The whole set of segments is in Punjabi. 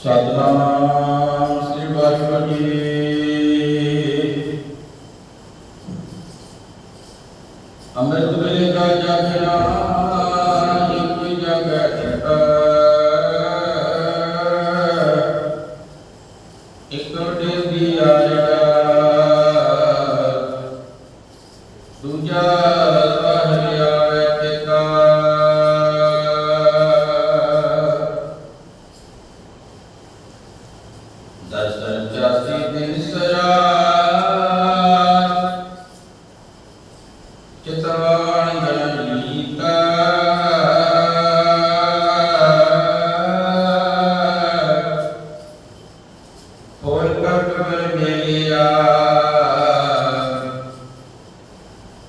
ਸਤਨਾਮ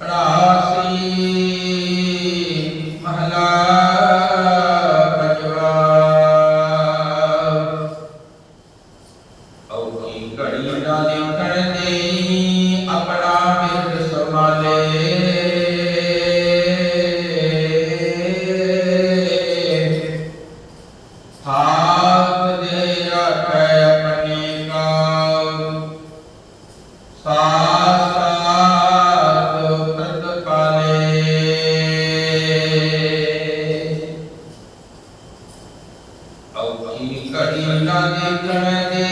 하나 ਔਖੀ ਘੜੀ ਨਾ ਦੇਖਣ ਦੇ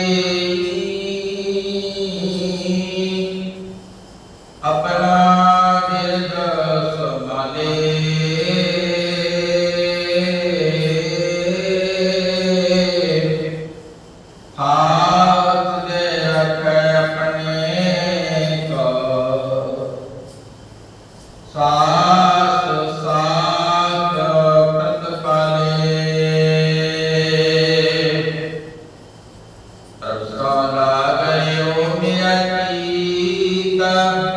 ਆਪਣਾ ਦਿਲ ਸੰਭਾਲੇ ਹਾਂ 嗯